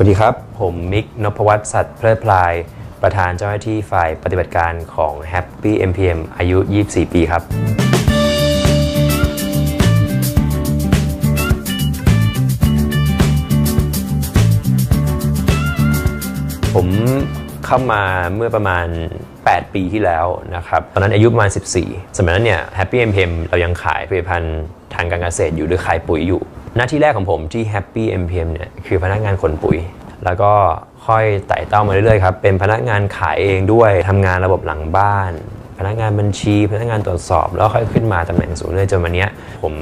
วัสดีครับ ผมมิกนพวัฒน์สัตว์เพลิดพลาย ประธานเจ้าหน้าที่ฝ่ายปฏิบัติการของ Happy MPM อายุ 24 ปีครับ ผมเข้ามาเมื่อประมาณ 8 ปีที่แล้วนะครับ ตอนนั้นอายุประมาณ 14 สมัยนั้นเนี่ย Happy MPM เรายังขายผลิตภัณฑ์างการเกษตรอยู่หรือขายปุ๋ยอยู่ หน้าที่แรกของผมที่ Happy MPM เนี่ยคือพนักงานขนปุ๋ย แล้วก็ค่อยไต่เต้ามาเรื่อยๆครับเป็นพนักงานขายเองด้วยทำงานระบบหลังบ้าน พนักงานบัญชี พนักงานตรวจสอบ แล้วค่อยขึ้นมาตำแหน่งสูงเรื่อยจนวันนี้ผม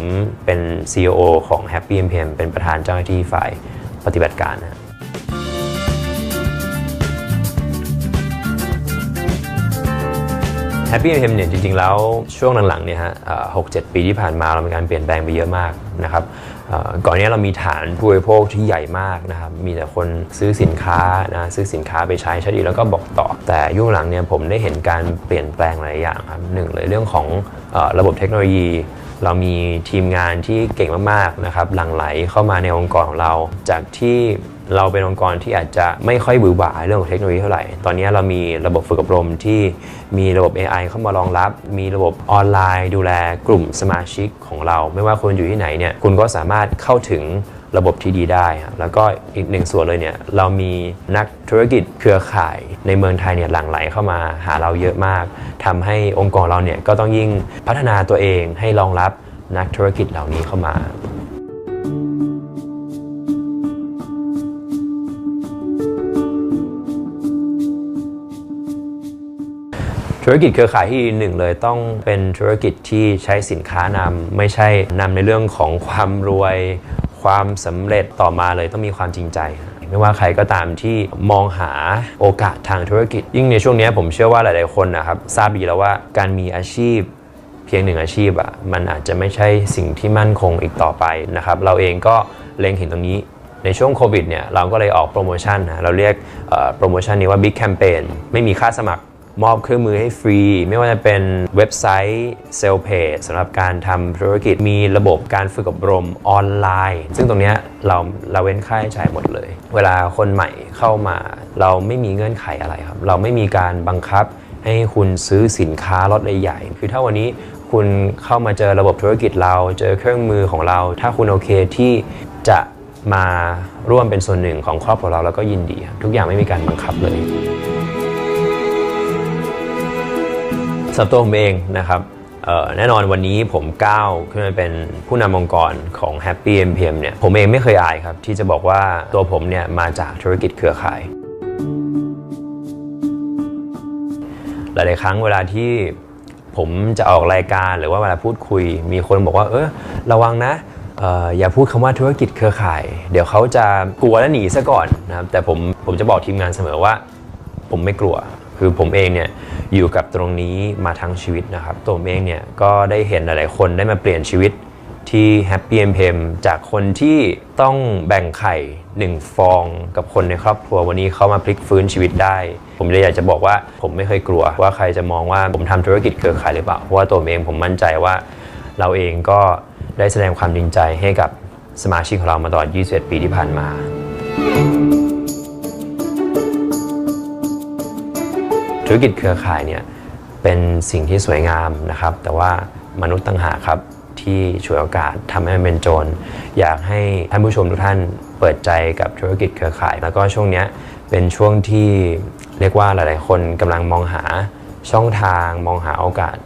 เป็น CEO ของ Happy MPM เป็นประธานเจ้าหน้าที่ฝ่ายปฏิบัติการนะ Happy m เนี่ยจริงๆ แล้วช่วงหลังๆเนี่ยฮะหกเจ็ดปีที่ผ่านมาเรามีการเปลี่ยนแปลงไปเยอะมากนะครับก่อนนี้เรามีฐานผู้บริโภคที่ใหญ่มากนะครับมีแต่คนซื้อสินค้านะซื้อสินค้าไปใช้ใช้ดีแล้วก็บอกต่อ แต่ยุคหลังเนี่ยผมได้เห็นการเปลี่ยนแปลงหลายอย่างครับหนึ่งเลยเรื่องของระบบเทคโนโลยี เรามีทีมงานที่เก่งมากๆนะครับหลั่งไหลเข้ามาในองค์กรของเราจากที่ เราเป็นองค์กรที่อาจจะไม่ค่อยบือหวาเรื่องของเทคโนโลยีเท่าไหร่ ตอนนี้เรามีระบบฝึกอบรมที่มีระบบ AI เข้ามารองรับ มีระบบออนไลน์ ดูแลกลุ่มสมาชิกของเรา ไม่ว่าคุณอยู่ที่ไหนเนี่ย คุณก็สามารถเข้าถึงระบบที่ดีได้ครับแล้วก็อีกหนึ่งส่วนเลยเนี่ย เรามีนักธุรกิจเครือข่ายในเมืองไทยเนี่ยหลั่งไหลเข้ามาหาเราเยอะมากทำให้องค์กรเราเนี่ยก็ต้องยิ่งพัฒนาตัวเองให้รองรับนักธุรกิจเหล่านี้เข้ามา ธุรกิจเครือข่ายที่หนึ่งเลยต้องเป็นธุรกิจที่ใช้สินค้านำไม่ใช่นำในเรื่องของความรวย ความสำเร็จต่อมาเลยต้องมีความจริงใจไม่ว่าใครก็ตามที่มองหาโอกาสทางธุรกิจ ยิ่งในช่วงนี้ผมเชื่อว่าหลายๆคนนะครับทราบดีแล้วว่าการมีอาชีพเพียงหนึ่งอาชีพอะมันอาจจะไม่ใช่สิ่งที่มั่นคงอีกต่อไปนะครับเราเองก็เล็งเห็นตรงนี้ในช่วงโควิดเนี่ยเราก็เลยออกโปรโมชั่นนะเราเรียกโปรโมชั่นนี้ว่า Big Campaign ไม่มีค่าสมัคร มอบเครื่องมือให้ฟรี ไม่ว่าจะเป็นเว็บไซต์เซลเพจสำหรับการทำธุรกิจมีระบบการฝึกอบรมออนไลน์ ซึ่งตรงนี้เราเราเว้นค่าใช้จ่ายหมดเลย เวลาคนใหม่เข้ามาเราไม่มีเงื่อนไขอะไรครับ เราไม่มีการบังคับให้คุณซื้อสินค้าลดใหญ่ๆคือถ้าวันนี้คุณเข้ามาเจอระบบธุรกิจเราเจอเครื่องมือของเรา ถ้าคุณโอเคที่จะมาร่วมเป็นส่วนหนึ่งของครอบครัวเราแล้วก็ยินดี ทุกอย่างไม่มีการบังคับเลย สำหรับตัวผมเองนะครับแน่นอนวันนี้ผมก้าวขึ้นมาเป็นผู้นำองค์กรของ Happy MPM เนี่ยผมเองไม่เคยอายครับ ที่จะบอกว่าตัวผมเนี่ยมาจากธุรกิจเครือข่าย หลาย ๆ ครั้งเวลาที่ผมจะออกรายการหรือว่าเวลาพูดคุย มีคนบอกว่าเออระวังนะเอ่ออย่าพูดคำว่าธุรกิจเครือข่าย เดี๋ยวเขาจะกลัวและหนีซะก่อนนะครับแต่ผมผมจะบอกทีมงานเสมอว่า ผมไม่กลัว คือผมเองเนี่ยอยู่กับตรงนี้มาทั้งชีวิตนะครับตัวผมเองเนี่ยก็ได้เห็นหลายๆคนได้มาเปลี่ยนชีวิตที่ Happy MPM จากคนที่ต้องแบ่งไข่หนึ่งฟองกับคนในครอบครัววันนี้เขามาพลิกฟื้นชีวิตได้ ผมเลยอยากจะบอกว่าผมไม่เคยกลัวว่าใครจะมองว่าผมทำธุรกิจเครือข่ายหรือเปล่าเพราะว่าตัวเองผมมั่นใจว่าเราเองก็ได้แสดงความจริงใจให้กับสมาชิกของเรามาตลอด 21 ปีที่ผ่านมา ธุรกิจเครือข่ายเนี่ยเป็นสิ่งที่สวยงามนะครับ แต่ว่ามนุษย์ต่างหากครับที่ฉวยโอกาสทำให้มันเป็นโจร อยากให้ท่านผู้ชมทุกท่านเปิดใจกับธุรกิจเครือข่าย แล้วก็ช่วงนี้เป็นช่วงที่เรียกว่าหลาย ๆ คนกำลังมองหาช่องทางมองหาโอกาส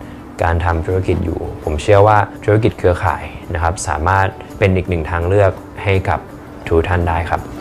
การทำธุรกิจอยู่ ผมเชื่อว่าธุรกิจเครือข่ายนะครับ สามารถเป็นอีกหนึ่งทางเลือกให้กับทุกท่านได้ครับ